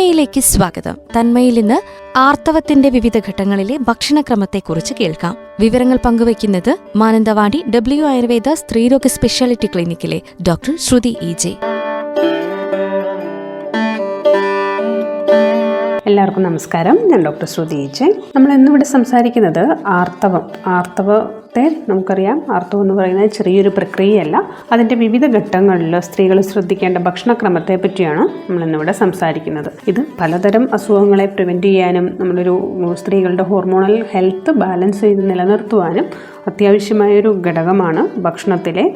തന്മയിലേക്ക് സ്വാഗതം. തന്മയിൽ ഇന്ന് ആർത്തവത്തിന്റെ വിവിധ ഘട്ടങ്ങളിലെ ഭക്ഷണക്രമത്തെക്കുറിച്ച് കേൾക്കാം. വിവരങ്ങൾ പങ്കുവയ്ക്കുന്നത് മാനന്തവാടി ഡബ്ല്യു ആയുർവേദ സ്ത്രീരോഗ സ്പെഷ്യാലിറ്റി ക്ലിനിക്കിലെ ഡോക്ടർ ശ്രുതി ഇ ജെ. എല്ലാവർക്കും നമസ്കാരം. ഞാൻ ഡോക്ടർ ശ്രുതി ഈച്ചെ നമ്മൾ ഇന്നിവിടെ സംസാരിക്കുന്നത് ആർത്തവം ആർത്തവത്തെ നമുക്കറിയാം അർത്ഥം എന്ന് പറയുന്നത് ചെറിയൊരു പ്രക്രിയയല്ല. അതിന്റെ വിവിധ ഘട്ടങ്ങളിൽ സ്ത്രീകൾ ശ്രദ്ധിക്കേണ്ട ഭക്ഷണക്രമത്തെ പറ്റിയാണ് നമ്മൾ ഇന്നിവിടെ സംസാരിക്കുന്നത്. ഇത് പലതരം അസുഖങ്ങളെ പ്രിവെന്റ് ചെയ്യാനും നമ്മളൊരു സ്ത്രീകളുടെ ഹോർമോണൽ ഹെൽത്ത് ബാലൻസ് ചെയ്ത് നിലനിർത്തുവാനും അത്യാവശ്യമായൊരു ഘടകമാണ് ഭക്ഷണത്തിലെ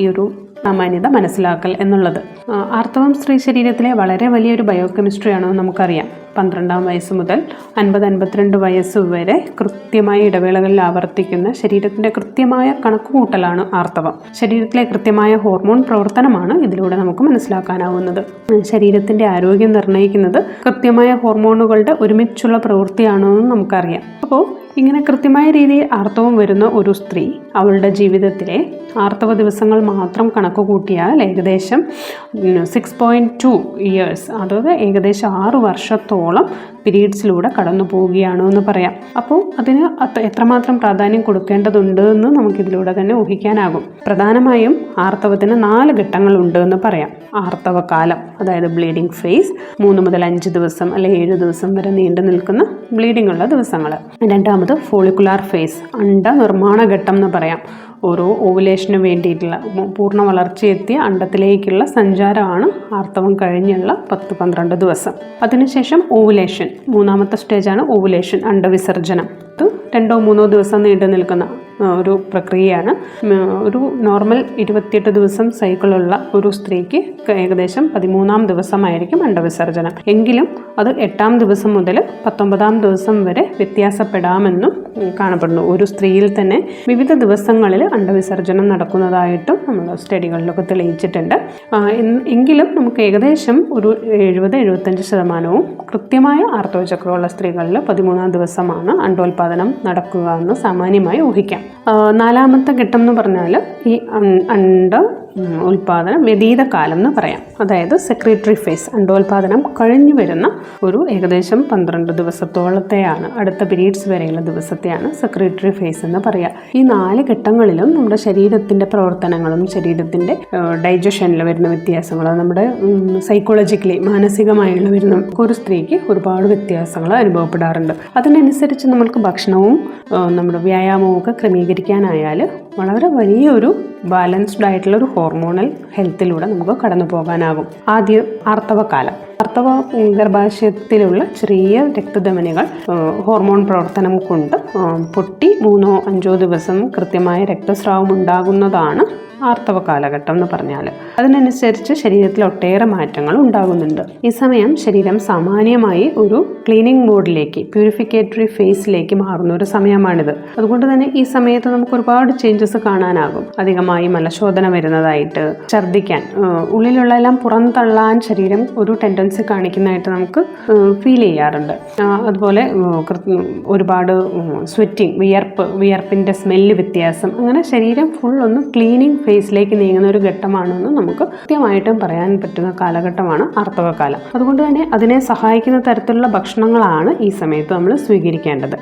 ഈ ഒരു സാമാന്യത മനസ്സിലാക്കൽ എന്നുള്ളത്. ആർത്തവം സ്ത്രീ ശരീരത്തിലെ വളരെ വലിയൊരു ബയോ ബയോകെമിസ്ട്രിയാണെന്ന് നമുക്കറിയാം. പന്ത്രണ്ടാം വയസ്സ് മുതൽ അൻപത് അൻപത്തിരണ്ട് വയസ്സ് വരെ കൃത്യമായ ഇടവേളകളിൽ ആവർത്തിക്കുന്ന ശരീരത്തിന്റെ കൃത്യമായ കണക്കുകൂട്ടലാണ് ആർത്തവം. ശരീരത്തിലെ കൃത്യമായ ഹോർമോൺ പ്രവർത്തനമാണ് ഇതിലൂടെ നമുക്ക് മനസ്സിലാക്കാനാവുന്നത്. ശരീരത്തിന്റെ ആരോഗ്യം നിർണയിക്കുന്നത് കൃത്യമായ ഹോർമോണുകളുടെ ഒരുമിച്ചുള്ള പ്രവൃത്തിയാണോ എന്ന് നമുക്കറിയാം. അപ്പോൾ ഇങ്ങനെ കൃത്യമായ രീതിയിൽ ആർത്തവം വരുന്ന ഒരു സ്ത്രീ അവളുടെ ജീവിതത്തിലെ ആർത്തവ ദിവസങ്ങൾ മാത്രം കണക്ക് കൂട്ടിയാൽ ഏകദേശം സിക്സ് പോയിന്റ് ടു ഇയേഴ്സ് അതായത് ഏകദേശം ആറ് വർഷത്തോളം പീരീഡ്സിലൂടെ കടന്നു പോവുകയാണോ എന്ന് പറയാം. അപ്പോൾ അതിന് എത്രമാത്രം പ്രാധാന്യം കൊടുക്കേണ്ടതുണ്ട് എന്ന് നമുക്കിതിലൂടെ തന്നെ ഊഹിക്കാനാകും. പ്രധാനമായും ആർത്തവത്തിന് നാല് ഘട്ടങ്ങളുണ്ട് എന്ന് പറയാം. ആർത്തവകാലം അതായത് ബ്ലീഡിംഗ് ഫേസ് മൂന്ന് മുതൽ അഞ്ച് ദിവസം അല്ലെങ്കിൽ ഏഴ് ദിവസം വരെ നീണ്ടു നിൽക്കുന്ന ബ്ലീഡിംഗ് ഉള്ള ദിവസങ്ങൾ. രണ്ടാമത് ഫോളിക്കുലാർ ഫേസ് അണ്ട നിർമ്മാണ ഘട്ടം എന്ന് പറയാം. ഓരോ ഓവുലേഷന് വേണ്ടിയിട്ടുള്ള പൂർണ വളർച്ചയെത്തിയ അണ്ടത്തിലേക്കുള്ള സഞ്ചാരമാണ് ആർത്തവം കഴിഞ്ഞുള്ള പത്ത് പന്ത്രണ്ട് ദിവസം. അതിനുശേഷം ഓവുലേഷൻ മൂന്നാമത്തെ സ്റ്റേജാണ് ഓവുലേഷൻ അണ്ടവിസർജനം ഇത് രണ്ടോ മൂന്നോ ദിവസം നീണ്ടു നിൽക്കുന്ന ഒരു പ്രക്രിയയാണ്. ഒരു നോർമൽ ഇരുപത്തിയെട്ട് ദിവസം സൈക്കിളുള്ള ഒരു സ്ത്രീക്ക് ഏകദേശം പതിമൂന്നാം ദിവസമായിരിക്കും അണ്ടവിസർജനം എങ്കിലും അത് എട്ടാം ദിവസം മുതൽ പത്തൊമ്പതാം ദിവസം വരെ വ്യത്യാസപ്പെടാമെന്നും കാണപ്പെടുന്നു. ഒരു സ്ത്രീയിൽ തന്നെ വിവിധ ദിവസങ്ങളിൽ അണ്ടവിസർജനം നടക്കുന്നതായിട്ടും നമ്മൾ സ്റ്റഡികളിലൊക്കെ തെളിയിച്ചിട്ടുണ്ട്. എങ്കിലും നമുക്ക് ഏകദേശം ഒരു എഴുപത് എഴുപത്തഞ്ച് ശതമാനവും കൃത്യമായ ആർത്തവചക്രമുള്ള സ്ത്രീകളിൽ പതിമൂന്നാം ദിവസമാണ് അണ്ടോൽപാദനം നടക്കുക എന്ന് സാമാന്യമായി ഊഹിക്കാം. നാലാമത്തെ ഘട്ടം എന്ന് പറഞ്ഞാൽ ഈ അണ്ട ഉൽപാദനം വ്യതീത കാലം എന്ന് പറയാം. അതായത് സെക്രട്ടറി ഫേസ് അണ്ടോൽപാദനം കഴിഞ്ഞു വരുന്ന ഒരു ഏകദേശം പന്ത്രണ്ട് ദിവസത്തോളത്തെയാണ് അടുത്ത പീരീഡ്സ് വരെയുള്ള ദിവസത്തെയാണ് സെക്രട്ടറി ഫേസ് എന്ന് പറയുക ഈ നാല് ഘട്ടങ്ങളിലും നമ്മുടെ ശരീരത്തിന്റെ പ്രവർത്തനങ്ങളും ശരീരത്തിന്റെ ഡൈജഷനിൽ വരുന്ന വ്യത്യാസങ്ങളും നമ്മുടെ സൈക്കോളജിക്കലി മാനസികമായുള്ള വരുന്ന ഒരു സ്ത്രീക്ക് ഒരുപാട് വ്യത്യാസങ്ങൾ അനുഭവപ്പെടാറുണ്ട്. അതിനനുസരിച്ച് നമ്മൾക്ക് ഭക്ഷണവും നമ്മുടെ വ്യായാമവും ഒക്കെ ക്രമീകരിക്കാനായാൽ വളരെ വലിയൊരു ബാലൻസ്ഡ് ആയിട്ടുള്ള ഒരു ഹോർമോണൽ ഹെൽത്തിലൂടെ നമുക്ക് കടന്നു പോകാനാകും ആദ്യം ആർത്തവകാലം. ആർത്തവ ഗർഭാശയത്തിലുള്ള ചെറിയ രക്തധമനികൾ ഹോർമോൺ പ്രവർത്തനം കൊണ്ട് പൊട്ടി മൂന്നോ അഞ്ചോ ദിവസം കൃത്യമായ രക്തസ്രാവം ഉണ്ടാകുന്നതാണ് ആർത്തവ കാലഘട്ടം എന്ന് പറഞ്ഞാൽ അതിനനുസരിച്ച് ശരീരത്തിൽ ഒട്ടേറെ മാറ്റങ്ങൾ ഉണ്ടാകുന്നുണ്ട്. ഈ സമയം ശരീരം സാമാന്യമായി ഒരു ക്ലീനിങ് മോഡിലേക്ക് പ്യൂരിഫിക്കേറ്ററി ഫേസിലേക്ക് മാറുന്ന ഒരു സമയമാണിത്. അതുകൊണ്ട് തന്നെ ഈ സമയത്ത് നമുക്ക് ഒരുപാട് ചേഞ്ചസ് കാണാനാകും. അധികമായി മലശോധന വരുന്നതായിട്ട് ഛർദ്ദിക്കാൻ ഉള്ളിലുള്ള എല്ലാം പുറന്തള്ളാൻ ശരീരം ഒരു ടെൻഡൻസി കാണിക്കുന്നതായിട്ട് നമുക്ക് ഫീൽ ചെയ്യാറുണ്ട്. അതുപോലെ ഒരുപാട് സ്വെറ്റിങ് വിയർപ്പ് വിയർപ്പിന്റെ സ്മെല്ല് വ്യത്യാസം അങ്ങനെ ശരീരം ഫുൾ ഒന്ന് ക്ലീനിങ് ഫേസിലേക്ക് നീങ്ങുന്ന ഒരു ഘട്ടമാണെന്ന് നമുക്ക് കൃത്യമായിട്ടും പറയാൻ പറ്റുന്ന കാലഘട്ടമാണ് ആർത്തവകാലം അതുകൊണ്ട് തന്നെ അതിനെ സഹായിക്കുന്ന തരത്തിലുള്ള ഭക്ഷണങ്ങളാണ് ഈ സമയത്ത് നമ്മൾ സ്വീകരിക്കേണ്ടത്.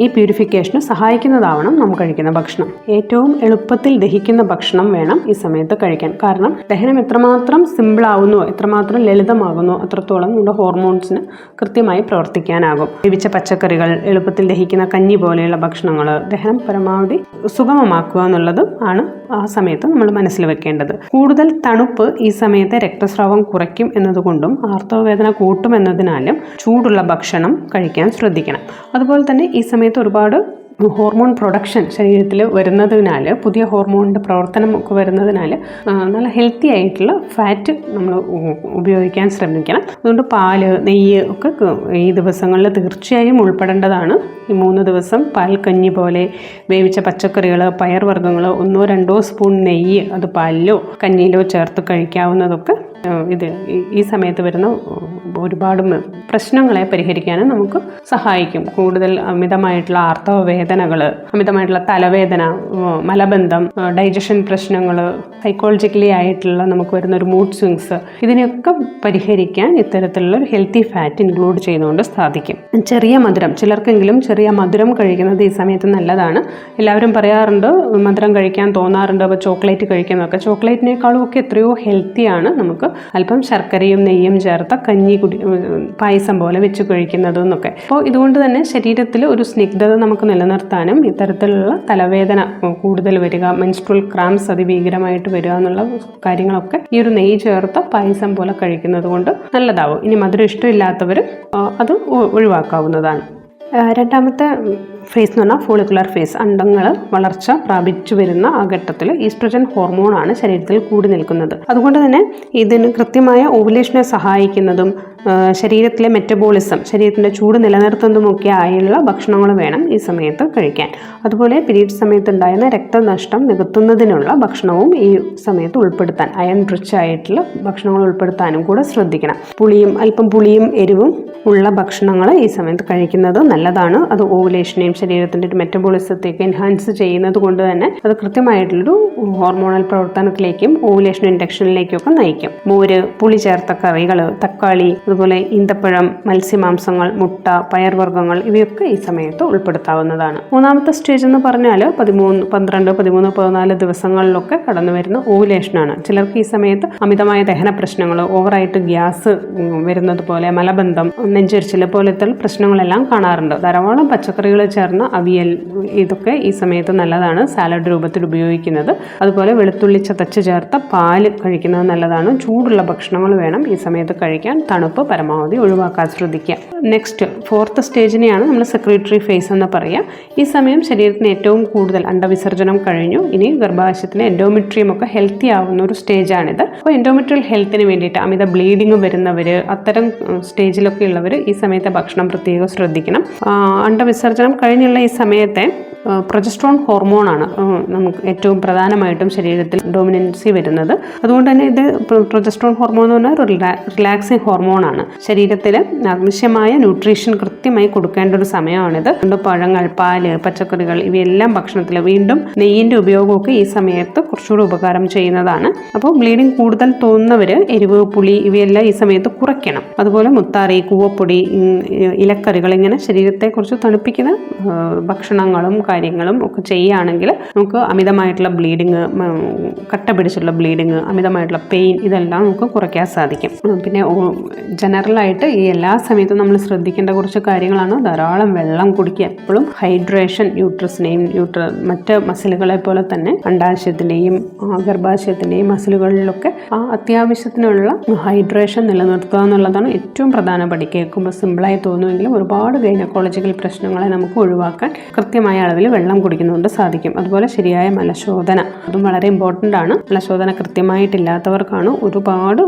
ഈ പ്യൂരിഫിക്കേഷന് സഹായിക്കുന്നതാവണം നമ്മൾ കഴിക്കുന്ന ഭക്ഷണം. ഏറ്റവും എളുപ്പത്തിൽ ദഹിക്കുന്ന ഭക്ഷണം വേണം ഈ സമയത്ത് കഴിക്കാൻ. കാരണം ദഹനം എത്രമാത്രം സിമ്പിൾ ആവുന്നു എത്രമാത്രം ലളിതമാകുന്നു അത്രത്തോളം നമ്മുടെ ഹോർമോൺസിന് കൃത്യമായി പ്രവർത്തിക്കാനാകും. ലഭിച്ച പച്ചക്കറികൾ എളുപ്പത്തിൽ ദഹിക്കുന്ന കഞ്ഞി പോലെയുള്ള ഭക്ഷണങ്ങൾ ദഹനം പരമാവധി സുഗമമാക്കുക എന്നുള്ളതും ആണ് ആ സമയത്ത് നമ്മൾ മനസ്സിൽ വെക്കേണ്ടത്. കൂടുതൽ തണുപ്പ് ഈ സമയത്ത് രക്തസ്രാവം കുറയ്ക്കും എന്നതുകൊണ്ടും ആർത്തവവേദന കൂട്ടുമെന്നതിനാലും ചൂടുള്ള ഭക്ഷണം കഴിക്കാൻ ശ്രദ്ധിക്കണം. അതുപോലെ തന്നെ ഈ സമയത്ത് ഒരുപാട് ഹോർമോൺ പ്രൊഡക്ഷൻ ശരീരത്തിൽ വരുന്നതിനാൽ പുതിയ ഹോർമോണിന്റെ പ്രവർത്തനം ഒക്കെ വരുന്നതിനാൽ നല്ല ഹെൽത്തി ആയിട്ടുള്ള ഫാറ്റ് നമ്മൾ ഉപയോഗിക്കാൻ ശ്രമിക്കണം. അതുകൊണ്ട് പാൽ നെയ്യ് ഒക്കെ ഈ ദിവസങ്ങളിൽ തീർച്ചയായും ഉൾപ്പെടേണ്ടതാണ്. ഈ മൂന്ന് ദിവസം പാൽ കഞ്ഞി പോലെ വേവിച്ച പച്ചക്കറികൾ പയർവർഗങ്ങൾ ഒന്നോ രണ്ടോ സ്പൂൺ നെയ്യ് അത് പാലിലോ കഞ്ഞിയിലോ ചേർത്ത് കഴിക്കാവുന്നതൊക്കെ ഇത് ഈ സമയത്ത് വരുന്ന ഒരുപാട് പ്രശ്നങ്ങളെ പരിഹരിക്കാനും നമുക്ക് സഹായിക്കും. കൂടുതൽ അമിതമായിട്ടുള്ള ആർത്തവ വേദനകൾ അമിതമായിട്ടുള്ള തലവേദന മലബന്ധം ഡൈജഷൻ പ്രശ്നങ്ങൾ സൈക്കോളജിക്കലി ആയിട്ടുള്ള നമുക്ക് വരുന്ന ഒരു മൂഡ് സ്വിങ്സ് ഇതിനെയൊക്കെ പരിഹരിക്കാൻ ഇത്തരത്തിലുള്ള ഒരു ഹെൽത്തി ഫാറ്റ് ഇൻക്ലൂഡ് ചെയ്തുകൊണ്ട് സാധിക്കും. ചെറിയ മധുരം ചിലർക്കെങ്കിലും ചെറിയ മധുരം കഴിക്കുന്നത് ഈ സമയത്ത് നല്ലതാണ്. എല്ലാവരും പറയാറുണ്ട് മധുരം കഴിക്കാൻ തോന്നാറുണ്ട് അപ്പോൾ ചോക്ലേറ്റ് കഴിക്കുന്നതൊക്കെ. ചോക്ലേറ്റിനേക്കാളും ഒക്കെ എത്രയോ ഹെൽത്തിയാണ് നമുക്ക് അല്പം ശർക്കരയും നെയ്യും ചേർത്ത കഞ്ഞി കുടി പായസം പോലെ വെച്ച് കഴിക്കുന്നതും എന്നൊക്കെ അപ്പോൾ ഇതുകൊണ്ട് തന്നെ ശരീരത്തിൽ ഒരു സ്നിഗ്ധത നമുക്ക് നിലനിർത്താനും ഇത്തരത്തിലുള്ള തലവേദന കൂടുതൽ വരിക മെൻസ്ട്രൽ ക്രാംസ് അതിഭീകരമായിട്ട് വരിക എന്നുള്ള കാര്യങ്ങളൊക്കെ ഈ ഒരു നെയ്യ് ചേർത്ത് പായസം പോലെ കഴിക്കുന്നത് കൊണ്ട് നല്ലതാവും. ഇനി മധുരം ഇഷ്ടമില്ലാത്തവരും അത് ഒഴിവാക്കാവുന്നതാണ്. രണ്ടാമത്തെ ഫേസ് എന്ന് പറഞ്ഞാൽ ഫോളിക്കുലർ ഫേസ് അണ്ടങ്ങൾ വളർച്ച പ്രാപിച്ചു വരുന്ന ആ ഘട്ടത്തിൽ ഈസ്ട്രജൻ ഹോർമോണാണ് ശരീരത്തിൽ കൂടി നിൽക്കുന്നത്. അതുകൊണ്ട് തന്നെ ഇതിന് കൃത്യമായ ഓവുലേഷനെ സഹായിക്കുന്നതും ശരീരത്തിലെ മെറ്റബോളിസം ശരീരത്തിന്റെ ചൂട് നിലനിർത്തുന്നതുമൊക്കെ ആയുള്ള ഭക്ഷണങ്ങൾ വേണം ഈ സമയത്ത് കഴിക്കാൻ. അതുപോലെ പീരീഡ് സമയത്ത് ഉണ്ടായിരുന്ന രക്തനഷ്ടം നികത്തുന്നതിനുള്ള ഭക്ഷണവും ഈ സമയത്ത് ഉൾപ്പെടുത്താൻ അയൺ റിച്ച് ആയിട്ടുള്ള ഭക്ഷണങ്ങൾ ഉൾപ്പെടുത്താനും കൂടെ ശ്രദ്ധിക്കണം. പുളിയും അല്പം പുളിയും എരിവും ഉള്ള ഭക്ഷണങ്ങൾ ഈ സമയത്ത് കഴിക്കുന്നത് നല്ലതാണ്. അത് ഓവുലേഷനെയും ശരീരത്തിന്റെ ഒരു മെറ്റബോളിസത്തേക്ക് എൻഹാൻസ് ചെയ്യുന്നത് കൊണ്ട് തന്നെ അത് കൃത്യമായിട്ടുള്ളൊരു ഹോർമോണൽ പ്രവർത്തനത്തിലേക്കും ഓവുലേഷൻ ഇൻഡക്ഷനിലേക്കും ഒക്കെ നയിക്കും. മോര് പുളി ചേർത്ത കറികൾ തക്കാളി അതുപോലെ ഈന്തപ്പഴം മത്സ്യമാംസങ്ങൾ മുട്ട പയർവർഗങ്ങൾ ഇവയൊക്കെ ഈ സമയത്ത് ഉൾപ്പെടുത്താവുന്നതാണ്. മൂന്നാമത്തെ സ്റ്റേജ് എന്ന് പറഞ്ഞാൽ പതിമൂന്ന് പന്ത്രണ്ട് പതിമൂന്ന് പതിനാല് ദിവസങ്ങളിലൊക്കെ കടന്നു വരുന്ന ഓവുലേഷനാണ് ചിലർക്ക് ഈ സമയത്ത് അമിതമായ ദഹന പ്രശ്നങ്ങൾ ഓവറായിട്ട് ഗ്യാസ് വരുന്നത് പോലെ മലബന്ധം നെഞ്ചരിച്ചിൽ പോലത്തെ പ്രശ്നങ്ങളെല്ലാം കാണാറുണ്ട്. ധാരാളം പച്ചക്കറികൾ ചേർന്ന അവിയൽ ഇതൊക്കെ ഈ സമയത്ത് നല്ലതാണ്. സാലഡ് രൂപത്തിൽ ഉപയോഗിക്കുന്നത്. അതുപോലെ വെളുത്തുള്ളി ചതച്ച് ചേർത്ത പാൽ കഴിക്കുന്നത് നല്ലതാണ്. ചൂടുള്ള ഭക്ഷണങ്ങൾ വേണം ഈ സമയത്ത് കഴിക്കാൻ. തണുപ്പ് പരമാവധി ഒഴിവാക്കാൻ ശ്രദ്ധിക്കുക. നെക്സ്റ്റ് ഫോർത്ത് സ്റ്റേജിനെയാണ് നമ്മൾ സെക്രട്ടറി ഫേസ് എന്ന് പറയുക. ഈ സമയം ശരീരത്തിന് ഏറ്റവും കൂടുതൽ അണ്ടവിസർജനം കഴിഞ്ഞു. ഇനി ഗർഭാശയത്തിന് എൻഡോമെട്രിയം ഒക്കെ ഹെൽത്തി ആവുന്ന ഒരു സ്റ്റേജാണിത് അപ്പോൾ എൻഡോമെട്രിയൽ ഹെൽത്തിന് വേണ്ടിയിട്ട് അമിത ബ്ലീഡിങ് വരുന്നവർ അത്തരം സ്റ്റേജിലൊക്കെ ഉള്ളവർ ഈ സമയത്തെ ഭക്ഷണം പ്രത്യേകം ശ്രദ്ധിക്കണം. അണ്ടവിസർജനം കഴിഞ്ഞുള്ള ഈ സമയത്തെ പ്രൊജസ്ട്രോൺ ഹോർമോണാണ് നമുക്ക് ഏറ്റവും പ്രധാനമായിട്ടും ശരീരത്തിൽ ഡോമിനൻസി വരുന്നത്. അതുകൊണ്ട് തന്നെ ഇത് പ്രൊജസ്ട്രോൺ ഹോർമോൺ എന്ന് പറഞ്ഞാൽ റിലാക്സിങ് ഹോർമോണാണ്. ശരീരത്തിൽ ആവശ്യമായ ന്യൂട്രീഷൻ കൃത്യമായി കൊടുക്കേണ്ട ഒരു സമയമാണിത്. അതുകൊണ്ട് പഴങ്ങൾ പാൽ പച്ചക്കറികൾ ഇവയെല്ലാം ഭക്ഷണത്തിൽ വീണ്ടും നെയ്യിന്റെ ഉപയോഗമൊക്കെ ഈ സമയത്ത് കുറച്ചുകൂടി ഉപകാരം ചെയ്യുന്നതാണ്. അപ്പോൾ ബ്ലീഡിങ് കൂടുതൽ തോന്നുന്നവർ എരിവ് പുളി ഇവയെല്ലാം ഈ സമയത്ത് കുറയ്ക്കണം. അതുപോലെ മുത്താറി കൂവപ്പൊടി ഇലക്കറികൾ ഇങ്ങനെ ശരീരത്തെക്കുറിച്ച് തണുപ്പിക്കുന്ന ഭക്ഷണങ്ങളും കാര്യങ്ങളും ഒക്കെ ചെയ്യുകയാണെങ്കിൽ നമുക്ക് അമിതമായിട്ടുള്ള ബ്ലീഡിങ് കട്ട പിടിച്ചുള്ള ബ്ലീഡിങ് അമിതമായിട്ടുള്ള പെയിൻ ഇതെല്ലാം നമുക്ക് കുറയ്ക്കാൻ സാധിക്കും. പിന്നെ ജനറലായിട്ട് ഈ എല്ലാ സമയത്തും നമ്മൾ ശ്രദ്ധിക്കേണ്ട കുറച്ച് കാര്യങ്ങളാണ് ധാരാളം വെള്ളം കുടിക്കുക. എപ്പോഴും ഹൈഡ്രേഷൻ യൂട്രസിനെയും യൂട്ര മറ്റ് മസിലുകളെ പോലെ തന്നെ അണ്ടാശയത്തിന്റെയും ഗർഭാശയത്തിന്റെയും മസിലുകളിലൊക്കെ ആ അത്യാവശ്യത്തിനുള്ള ഹൈഡ്രേഷൻ നിലനിർത്തുക എന്നുള്ളതാണ് ഏറ്റവും പ്രധാനപടി കേൾക്കുമ്പോൾ സിമ്പിളായി തോന്നുമെങ്കിലും ഒരുപാട് ഗൈനക്കോളജിക്കൽ പ്രശ്നങ്ങളെ നമുക്ക് ഒഴിവാക്കാൻ കൃത്യമായ അളവിൽ വെള്ളം കുടിക്കുന്നതുകൊണ്ട് സാധിക്കും. അതുപോലെ ശരിയായ മലശോധന അതും വളരെ ഇമ്പോർട്ടന്റ് ആണ്. മലശോധന കൃത്യമായിട്ടില്ലാത്തവർക്കാണ് ഒരുപാട്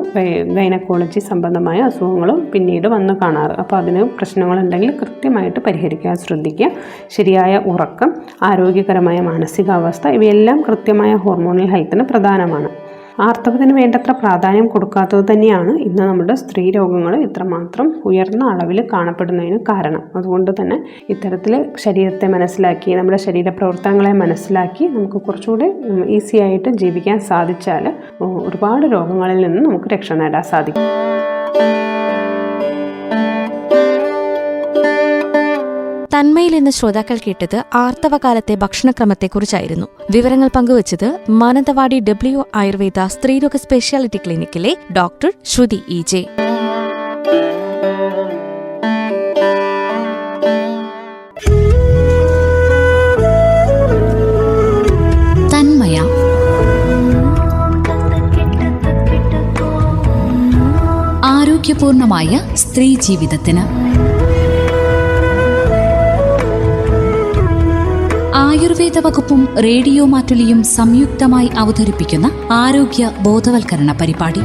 ഗൈനക്കോളജി സംബന്ധമായ അസുഖങ്ങളും പിന്നീട് വന്ന് കാണാറ്. അപ്പോൾ അതിന് പ്രശ്നങ്ങളുണ്ടെങ്കിൽ കൃത്യമായിട്ട് പരിഹരിക്കാൻ ശ്രദ്ധിക്കുക. ശരിയായ ഉറക്കം ആരോഗ്യകരമായ മാനസികാവസ്ഥ ഇവയെല്ലാം കൃത്യമായ ഹോർമോണൽ ഹെൽത്തിന് പ്രധാനമാണ്. ആർത്തവത്തിന് വേണ്ടത്ര പ്രാധാന്യം കൊടുക്കാത്തത് തന്നെയാണ് ഇന്ന് നമ്മുടെ സ്ത്രീ രോഗങ്ങൾ ഇത്രമാത്രം ഉയർന്ന അളവിൽ കാണപ്പെടുന്നതിന് കാരണം. അതുകൊണ്ട് തന്നെ ഇത്തരത്തിൽ ശരീരത്തെ മനസ്സിലാക്കി നമ്മുടെ ശരീര പ്രവർത്തനങ്ങളെ മനസ്സിലാക്കി നമുക്ക് കുറച്ചുകൂടി ഈസി ആയിട്ട് ജീവിക്കാൻ സാധിച്ചാൽ ഒരുപാട് രോഗങ്ങളിൽ നിന്ന് നമുക്ക് രക്ഷ നേടാൻ സാധിക്കും. തന്മയിൽ ഇന്ന് ശ്രോതാക്കൾ കേട്ടത് ആർത്തവകാലത്തെ ഭക്ഷണക്രമത്തെക്കുറിച്ചായിരുന്നു. വിവരങ്ങൾ പങ്കുവച്ചത് മാനന്തവാടി ഡബ്ല്യു ആയുർവേദ സ്ത്രീരോഗ സ്പെഷ്യാലിറ്റി ക്ലിനിക്കിലെ ഡോക്ടർ ശ്രുതി ഇ ജെ. ആരോഗ്യപൂർണമായ സ്ത്രീ ജീവിതത്തിന്. ആയുർവേദ വകുപ്പും റേഡിയോ മാറ്റുലിയും സംയുക്തമായി അവതരിപ്പിക്കുന്ന ആരോഗ്യ ബോധവൽക്കരണ പരിപാടി.